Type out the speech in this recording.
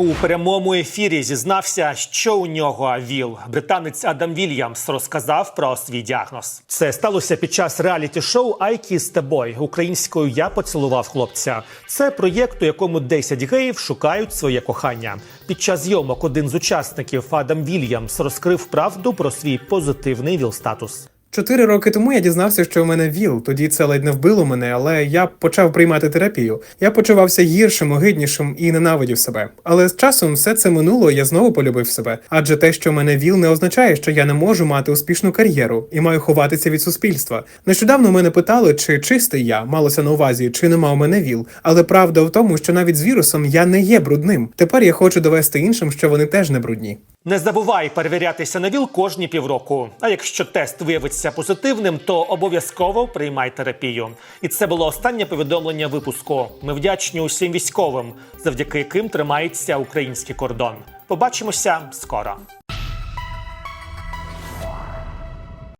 У прямому ефірі зізнався, що у нього ВІЛ. Британець Адам Вільямс розказав про свій діагноз. Це сталося під час реаліті-шоу «I Kissed a Boy» українською Я поцілував хлопця. Це проєкт, у якому 10 геїв шукають своє кохання. Під час зйомок один з учасників Адам Вільямс розкрив правду про свій позитивний ВІЛ-статус. Чотири роки тому я дізнався, що у мене ВІЛ. Тоді це ледь не вбило мене, але я почав приймати терапію. Я почувався гіршим, огиднішим і ненавидів себе. Але з часом все це минуло, я знову полюбив себе. Адже те, що в мене ВІЛ, не означає, що я не можу мати успішну кар'єру і маю ховатися від суспільства. Нещодавно мене питали, чи чистий я, малося на увазі, чи нема у мене ВІЛ. Але правда в тому, що навіть з вірусом я не є брудним. Тепер я хочу довести іншим, що вони теж не брудні. Не забувай перевірятися на ВІЛ кожні півроку. А якщо тест виявиться позитивним, то обов'язково приймай терапію. І це було останнє повідомлення випуску. Ми вдячні усім військовим, завдяки яким тримається український кордон. Побачимося скоро.